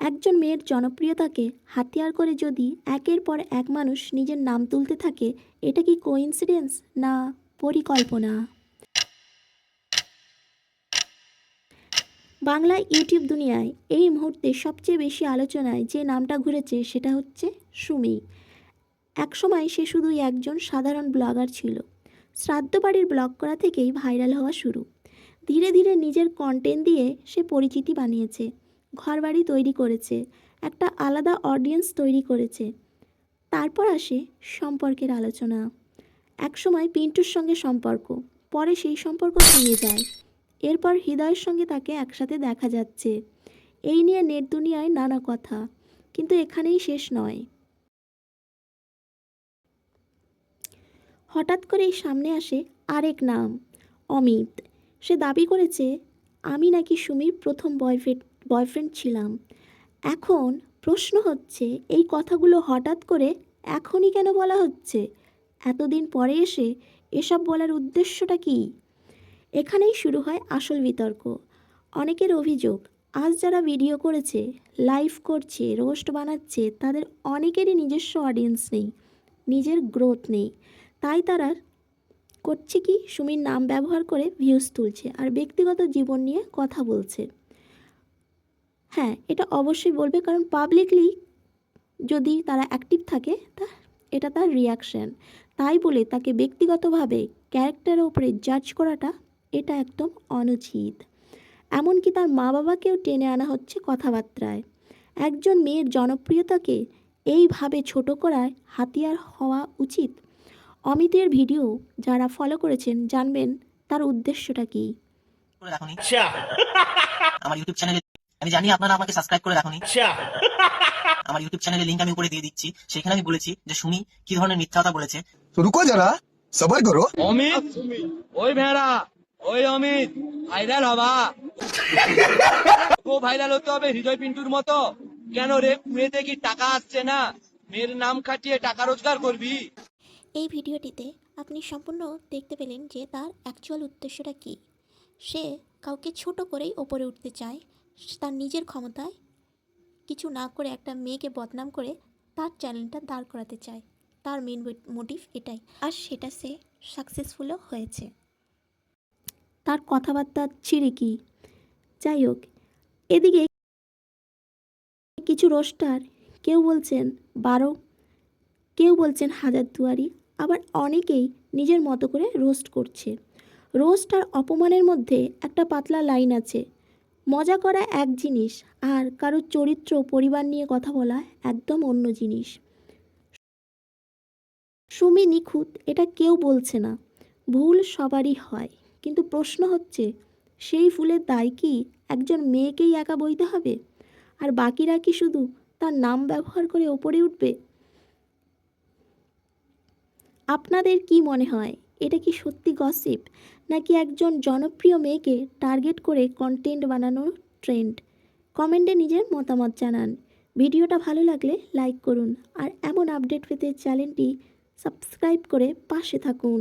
একজন মেয়ের জনপ্রিয়তাকে হাতিয়ার করে যদি একের পর এক মানুষ নিজের নাম তুলতে থাকে, এটা কি কোইন্সিডেন্স না পরিকল্পনা? বাংলা ইউটিউব দুনিয়ায় এই মুহূর্তে সবচেয়ে বেশি আলোচনায় যে নামটা ঘুরেছে সেটা হচ্ছে সুমি। একসময় সে শুধুই একজন সাধারণ ব্লগার ছিল। শ্রাদ্ধ বাড়ির ব্লগ করা থেকেই ভাইরাল হওয়া শুরু। ধীরে ধীরে নিজের কন্টেন্ট দিয়ে সে পরিচিতি বানিয়েছে। ঘরবাড়ি তৈরি করেছে, একটা আলাদা অডিয়েন্স তৈরি করেছে। তারপর আসে সম্পর্কের আলোচনা। একসময় পিন্টুর সঙ্গে সম্পর্ক, পরে সেই সম্পর্ক ভেঙে যায়। এরপর হৃদয়ের সঙ্গে তাকে একসাথে দেখা যাচ্ছে। এই নিয়ে নেট দুনিয়ায় নানা কথা, কিন্তু এখানেই শেষ নয়। হঠাৎ করেই সামনে আসে আরেক নাম, অমিত। সে দাবি করেছে, আমি নাকি সুমির প্রথম বয়ফ্রেন্ড বয়ফ্রেন্ড ছিলাম। এখন প্রশ্ন হচ্ছে, এই কথাগুলো হঠাৎ করে এখনই কেন বলা হচ্ছে? এতদিন পরে এসে এসব বলার উদ্দেশ্যটা কী? এখানেই শুরু হয় আসল বিতর্ক। অনেকের অভিযোগ, আজ যারা ভিডিও করেছে, লাইভ করছে, রোস্ট বানাচ্ছে, তাদের অনেকেরই নিজস্ব অডিয়েন্স নেই, নিজের গ্রোথ নেই। তাই তারা করছে কি? সুমির নাম ব্যবহার করে ভিউজ তুলছে আর ব্যক্তিগত জীবন নিয়ে কথা বলছে। হ্যাঁ এটা অবশ্যই বলবে কারণ পাবলিকলি যদি তারা অ্যাক্টিভ থাকে তা এটা তার রিয়াকশান তাই বলে তাকে ব্যক্তিগতভাবে ক্যারেক্টারের ওপরে জাজ করাটা এটা একদম অনুচিত। এমনকি তার মা বাবাকেও টেনে আনা হচ্ছে কথাবার্তায়। একজন মেয়ের জনপ্রিয়তাকে এইভাবে ছোট করায় হাতিয়ার হওয়া উচিত। অমিতের ভিডিও যারা ফলো করেছেন জানবেন তার উদ্দেশ্যটা কী। আচ্ছা। আমার ইউটিউব চ্যানেলে আমি জানি আপনারা আমাকে সাবস্ক্রাইব করে রাখুন। আচ্ছা। আমার ইউটিউব চ্যানেলের লিঙ্ক আমি উপরে দিয়ে দিচ্ছি। সেখানে আমি বলেছি যে সুমি কি ধরনের মিথ্যা কথা বলেছে রুকো যারা সবার করো। অমিত ওই ভেড়া ওই অমিত ভাইরাল হবা। ও ভাইরাল হতে হবে হৃদয় পিন্টুর মতো। কেন রে কুয়েতে কি টাকা আসছে না? মেয়ের নাম খাটিয়ে টাকা রোজগার করবি। এই ভিডিওটিতে আপনি সম্পূর্ণ দেখতে পেলেন যে তার অ্যাকচুয়াল উদ্দেশ্যটা কি। সে কাউকে ছোট করেই ওপরে উঠতে চায় তার নিজের ক্ষমতায় কিছু না করে একটা মেয়েকে বদনাম করে তার চ্যানেলটা দাঁড় করাতে চায়। তার মেন মোটিভ এটাই। আর সেটা সে সাকসেসফুলও হয়েছে। তার কথাবার্তা চিরিকি যাই হোক, এদিকে কিছু রোস্টার কেউ বলছেন বারো, কেউ বলছেন হাজার দুয়ারি, আবার অনেকেই নিজের মতো করে রোস্ট করছে। রোস্ট আর অপমানের মধ্যে একটা পাতলা লাইন আছে। মজা করা এক জিনিস আর কারোর চরিত্র পরিবার নিয়ে কথা বলা একদম অন্য জিনিস। সুমি নিখুঁত, এটা কেউ বলছে না। ভুল সবারই হয়। কিন্তু প্রশ্ন হচ্ছে, সেই ভুলের দায় কি একজন মেয়েকেই একা বইতে হবে? আর বাকিরা কি শুধু তার নাম ব্যবহার করে ওপরে উঠবে? আপনাদের কি মনে হয়? এটা কি সত্যি গসিপ নাকি একজন জনপ্রিয় মেয়েকে টার্গেট করে কন্টেন্ট বানানোর ট্রেন্ড কমেন্টে নিজের মতামত জানান। ভিডিওটা ভালো লাগলে লাইক করুন। আর এমন আপডেট পেতে চ্যানেলটি সাবস্ক্রাইব করে পাশে থাকুন।